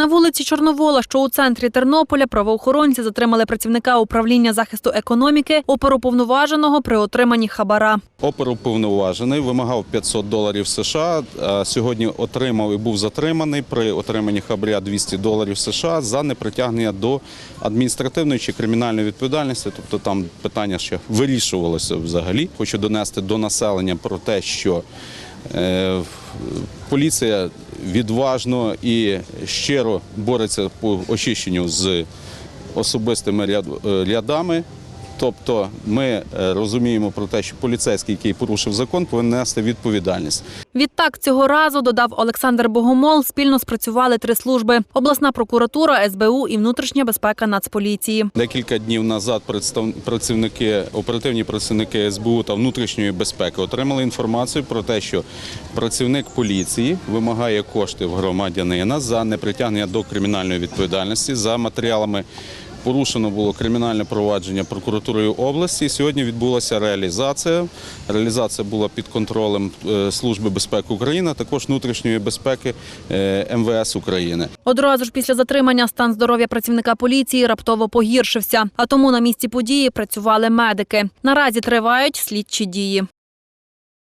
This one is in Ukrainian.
На вулиці Чорновола, що у центрі Тернополя, правоохоронці затримали працівника управління захисту економіки, оперуповноваженого при отриманні хабара. Оперуповноважений вимагав 500 доларів США. Сьогодні отримав і був затриманий при отриманні хабаря 200 доларів США за непритягнення до адміністративної чи кримінальної відповідальності. Тобто там питання ще вирішувалося взагалі. Хочу донести до населення про те, що поліція відважно і щиро бореться по очищенню з особистими е, рядами. Тобто ми е, розуміємо про те, що поліцейський, який порушив закон, повинен нести відповідальність. Відтак цього разу додав Олександр Богомол. Спільно спрацювали три служби: обласна прокуратура, СБУ і внутрішня безпека Нацполіції. Декілька днів назад працівники, оперативні працівники СБУ та внутрішньої безпеки отримали інформацію про те, що працівник поліції вимагає кошти в громадянина за непритягнення до кримінальної відповідальності за матеріалами. Порушено було кримінальне провадження прокуратурою області. Сьогодні відбулася реалізація. Реалізація була під контролем е, Служби безпеки України, також внутрішньої безпеки е, МВС України. Одразу ж після затримання стан здоров'я працівника поліції раптово погіршився. А тому на місці події працювали медики. Наразі тривають слідчі дії.